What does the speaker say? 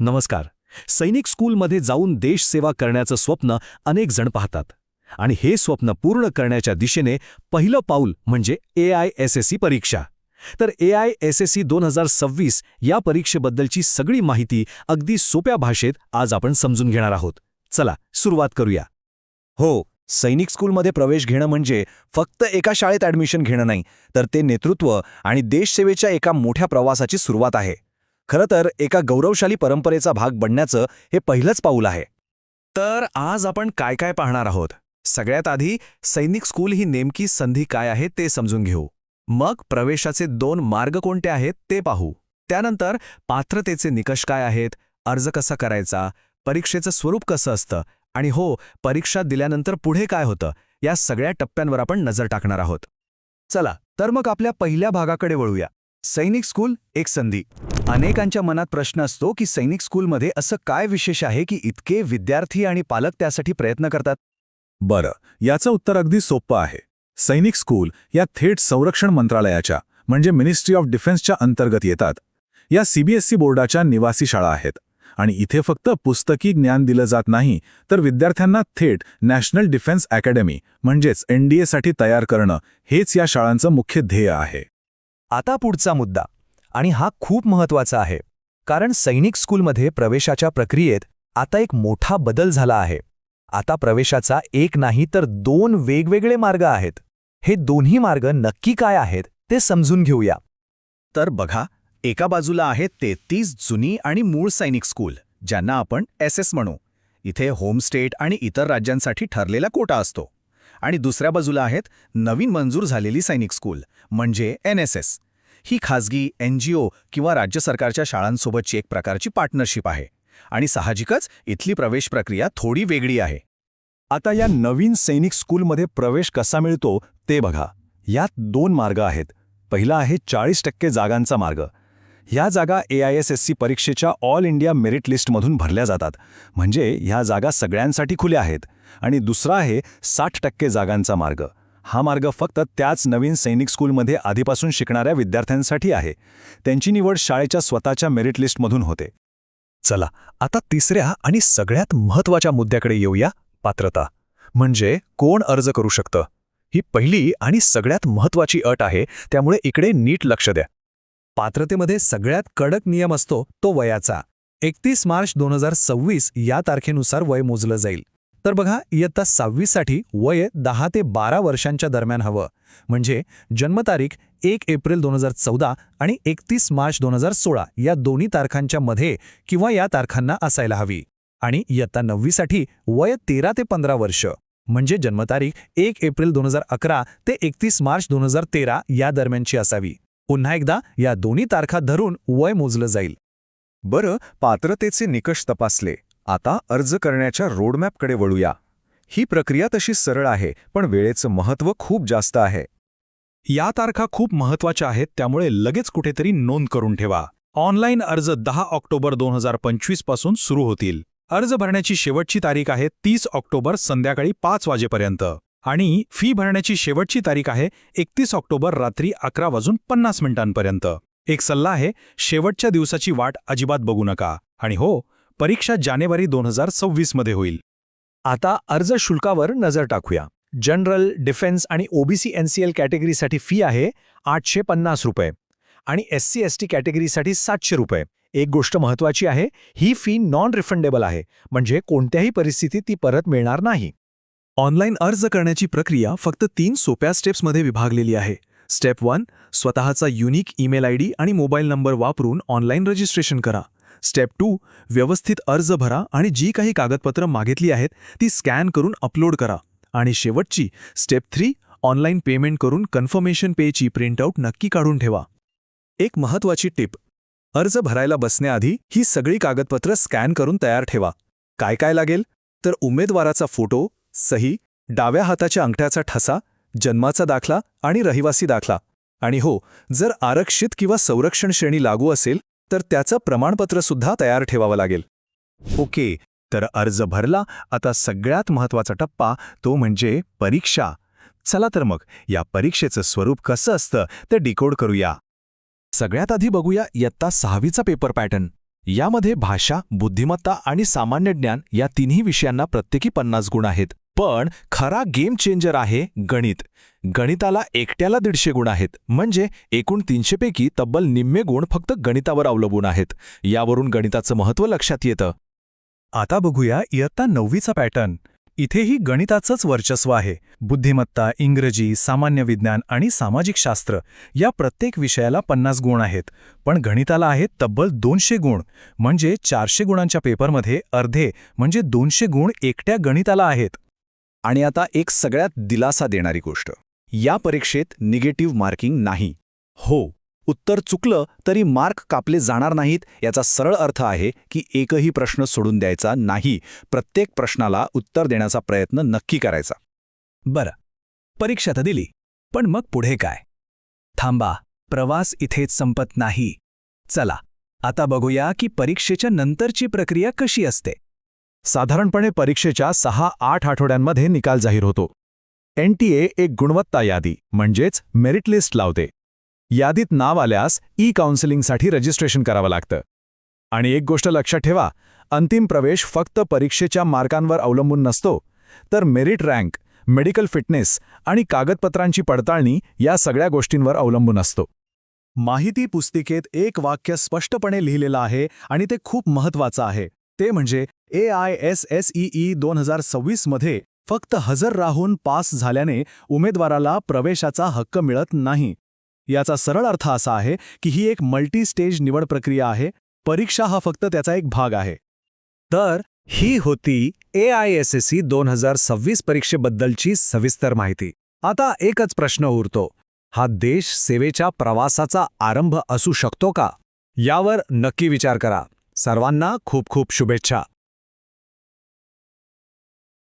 नमस्कार. सैनिक स्कूलमध्ये जाऊन देशसेवा करण्याचं स्वप्न अनेक जण पाहतात. आणि हे स्वप्न पूर्ण करण्याच्या दिशेने पहिलं पाऊल म्हणजे A I S S C परीक्षा. तर A I S S C दोन हजार सव्वीस या परीक्षेबद्दलची सगळी माहिती अगदी सोप्या भाषेत आज आपण समजून घेणार आहोत. चला सुरुवात करूया. हो सैनिक स्कूलमध्ये प्रवेश घेणं म्हणजे फक्त एका शाळेत ॲडमिशन घेणं नाही तर ते नेतृत्व आणि देशसेवेच्या एका मोठ्या प्रवासाची सुरुवात आहे. खरं तर एका गौरवशाली परंपरेचा भाग बनण्याचं हे पहिलंच पाऊल आहे. तर आज आपण काय काय पाहणार आहोत? सगळ्यात आधी सैनिक स्कूल ही नेमकी संधी काय आहे ते समजून घेऊ. मग प्रवेशाचे दोन मार्ग कोणते आहेत ते पाहू. त्यानंतर पात्रतेचे निकष काय आहेत? अर्ज कसा करायचा? परीक्षेचं स्वरूप कसं असतं? आणि हो परीक्षा दिल्यानंतर पुढे काय होतं? या सगळ्या टप्प्यांवर आपण नजर टाकणार आहोत. चला तर मग आपल्या पहिल्या भागाकडे वळूया. सैनिक स्कूल एक संधी. अनेकांच्या मनात प्रश्न असतो की सैनिक स्कूलमध्ये असं काय विशेष आहे की इतके विद्यार्थी आणि पालक त्यासाठी प्रयत्न करतात? बरं याचं उत्तर अगदी सोपं आहे. सैनिक स्कूल या थेट संरक्षण मंत्रालयाच्या म्हणजे मिनिस्ट्री ऑफ डिफेन्सच्या अंतर्गत येतात. या सीबीएसई बोर्डाच्या निवासी शाळा आहेत. आणि इथे फक्त पुस्तकी ज्ञान दिलं जात नाही तर विद्यार्थ्यांना थेट नॅशनल डिफेन्स अकॅडमी म्हणजेच एनडीएसाठी तयार करणं हेच या शाळांचं मुख्य ध्येय आहे. आता पुढचा मुद्दा. आणि हा खूप महत्त्वाचा आहे. कारण सैनिक स्कूलमध्ये प्रवेशाच्या प्रक्रियेत आता एक मोठा बदल झाला आहे. आता प्रवेशाचा एक नाही तर दोन वेगवेगळे मार्ग आहेत. हे दोन्ही मार्ग नक्की काय आहेत ते समजून घेऊया. तर बघा एका बाजूला आहे तेहतीस जुनी आणि मूळ सैनिक स्कूल ज्यांना आपण एस एस म्हणू. इथे होम स्टेट आणि इतर राज्यांसाठी ठरलेला कोटा असतो. आणि दुसऱ्या बाजूला आहेत नवीन मंजूर झालेली सैनिक स्कूल म्हणजे एन एस एस. ही खाजगी एन जी ओ किंवा राज्य सरकारच्या शाळांसोबतची एक प्रकारची पार्टनरशिप आहे. आणि साहजिकच इथली प्रवेश प्रक्रिया थोडी वेगळी आहे. आता या नवीन सैनिक स्कूलमध्ये प्रवेश कसा मिळतो ते बघा. यात दोन मार्ग आहेत. पहिला आहे चाळीस टक्के जागांचा मार्ग. ह्या जागा A I S S C परीक्षेच्या ऑल इंडिया मेरिट लिस्टमधून भरल्या जातात. म्हणजे ह्या जागा सगळ्यांसाठी खुल्या आहेत. आणि दुसरा आहे साठ टक्के जागांचा मार्ग. हा मार्ग फक्त त्याच नवीन सैनिक स्कूलमध्ये आधीपासून शिकणाऱ्या विद्यार्थ्यांसाठी आहे. त्यांची निवड शाळेच्या स्वतःच्या मेरिट लिस्टमधून होते. चला आता तिसऱ्या आणि सगळ्यात महत्त्वाच्या मुद्द्याकडे येऊया. पात्रता. म्हणजे कोण अर्ज करू शकतं? ही पहिली आणि सगळ्यात महत्वाची अट आहे. त्यामुळे इकडे नीट लक्ष द्या. पात्रतेमध्ये सगळ्यात कडक नियम असतो तो वयाचा. एकतीस मार्च दोन हजार सव्वीस या तारखेनुसार वय मोजलं जाईल. तर बघा इयत्ता सहावीससाठी वय दहा ते बारा वर्षांच्या दरम्यान हवं. म्हणजे जन्मतारीख एक एप्रिल दोन हजार चौदा आणि एकतीस मार्च दोन हजार सोळा या दोन्ही तारखांच्या मध्ये किंवा या तारखांना असायला हवी. आणि इयत्ता नववीसाठी वय तेरा ते पंधरा वर्ष. म्हणजे जन्मतारीख एक एप्रिल दोन हजार अकरा ते एकतीस मार्च दोन हजार तेरा या दरम्यानची असावी. पुन्हा एकदा या दोन्ही तारखा धरून वय मोजलं जाईल. बरं पात्रतेचे निकष तपासले. आता अर्ज करण्याच्या रोडमॅपकडे वळूया. ही प्रक्रिया तशी सरळ आहे पण वेळेचं महत्त्व खूप जास्त आहे. या तारखा खूप महत्त्वाच्या आहेत त्यामुळे लगेच कुठेतरी नोंद करून ठेवा. ऑनलाईन अर्ज दहा ऑक्टोबर दोन हजार पंचवीसपासून सुरू होतील. अर्ज भरण्याची शेवटची तारीख आहे तीस ऑक्टोबर संध्याकाळी पाच वाजेपर्यंत. आणि फी भरण्याची शेवटची तारीख आहे एकतीस ऑक्टोबर रात्री अकरा वाजून पन्नास मिनिटांपर्यंत. एक सल्ला आहे शेवटच्या दिवसाची वाट अजिबात बघू नका. आणि हो परीक्षा जानेवारी दोन हजार सव्वीसमध्ये होईल. आता अर्ज शुल्कावर नजर टाकूया. जनरल डिफेन्स आणि ओबीसी एनसीएल कॅटेगरीसाठी फी आहे आठशे पन्नास रुपये आणि एस सी एस टी कॅटेगरीसाठी सातशे रुपये. एक गोष्ट महत्वाची आहे ही फी नॉन रिफंडेबल आहे म्हणजे कोणत्याही परिस्थितीत ती परत मिळणार नाही. ऑनलाईन अर्ज करण्याची प्रक्रिया फक्त तीन सोप्या स्टेप्समध्ये विभागलेली आहे. स्टेप वन स्वतःचा युनिक ईमेल आय डी आणि मोबाईल नंबर वापरून ऑनलाईन रजिस्ट्रेशन करा. स्टेप टू व्यवस्थित अर्ज भरा आणि जी काही कागदपत्रं मागितली आहेत ती स्कॅन करून अपलोड करा. आणि शेवटची स्टेप थ्री ऑनलाईन पेमेंट करून कन्फर्मेशन पेची प्रिंटआउट नक्की काढून ठेवा. एक महत्वाची टिप अर्ज भरायला बसण्याआधी ही सगळी कागदपत्रं स्कॅन करून तयार ठेवा. काय काय लागेल? तर उमेदवाराचा फोटो सही डाव्या हाताच्या अंगठ्याचा ठसा जन्माचा दाखला आणि रहिवासी दाखला. आणि हो जर आरक्षित किंवा संरक्षण श्रेणी लागू असेल तर त्याचं प्रमाणपत्रसुद्धा तयार ठेवावं लागेल. ओके तर अर्ज भरला आता सगळ्यात महत्त्वाचा टप्पा तो म्हणजे परीक्षा. चला तर मग या परीक्षेचं स्वरूप कसं असतं ते डिकोड करूया. सगळ्यात आधी बघूया इयत्ता सहावीचा पेपर पॅटर्न. यामध्ये भाषा बुद्धिमत्ता आणि सामान्य ज्ञान या तिन्ही विषयांना प्रत्येकी पन्नास गुण आहेत. पण खरा गेम चेंजर आहे गणित. गणिताला एकट्याला दीडशे गुण आहेत. म्हणजे एकूण तीनशेपैकी तब्बल निम्मे गुण फक्त गणितावर अवलंबून आहेत. यावरून गणिताचं महत्त्व लक्षात येतं. आता बघूया इयत्ता नववीचा पॅटर्न इथेही गणिताचंच वर्चस्व आहे. बुद्धिमत्ता इंग्रजी सामान्य विज्ञान आणि सामाजिक शास्त्र या प्रत्येक विषयाला पन्नास गुण आहेत. पण गणिताला आहेत तब्बल दोनशे गुण. म्हणजे चारशे गुणांच्या पेपरमध्ये अर्धे म्हणजे दोनशे गुण एकट्या गणिताला आहेत. आणि आता एक सगळ्यात दिलासा देणारी गोष्ट. या परीक्षेत निगेटिव्ह मार्किंग नाही. हो उत्तर चुकलं तरी मार्क कापले जाणार नाहीत याचा सरळ अर्थ आहे की एकही प्रश्न सोडून द्यायचा नाही प्रत्येक प्रश्नाला उत्तर देण्याचा प्रयत्न नक्की करायचा. बरं परीक्षा तर दिली पण मग पुढे काय? थांबा प्रवास इथेच संपत नाही. चला आता बघूया की परीक्षेच्या नंतरची प्रक्रिया कशी असते. साधारणपणे परीक्षेच्या सहा आठ आठवड्यांमध्ये निकाल जाहीर होतो. एनटीए एक गुणवत्ता यादी म्हणजेच मेरिट लिस्ट लावते. यादीत नाव आल्यास ई काउन्सिलिंगसाठी रजिस्ट्रेशन करावं लागतं. आणि एक गोष्ट लक्षात ठेवा अंतिम प्रवेश फक्त परीक्षेच्या मार्कांवर अवलंबून नसतो तर मेरिट रँक मेडिकल फिटनेस आणि कागदपत्रांची पडताळणी या सगळ्या गोष्टींवर अवलंबून असतो. माहिती पुस्तिकेत एक वाक्य स्पष्टपणे लिहिलेलं आहे आणि ते खूप महत्वाचं आहे. ते म्हणजे A I S S E दोन हजार सव्वीसमध्ये फक्त हजर राहून पास झाल्याने उमेदवाराला प्रवेशाचा हक्क मिळत नाही. याचा सरळ अर्थ असा आहे की ही एक मल्टी स्टेज निवड प्रक्रिया आहे परीक्षा हा फक्त त्याचा एक भाग आहे. तर ही होती A I S S C दोन हजार सव्वीस परीक्षेबद्दलची सविस्तर माहिती. आता एकच प्रश्न उरतो. हा देश सेवेच्या प्रवासाचा आरंभ असू शकतो का? यावर नक्की विचार करा. सर्वांना खूप खूप शुभेच्छा.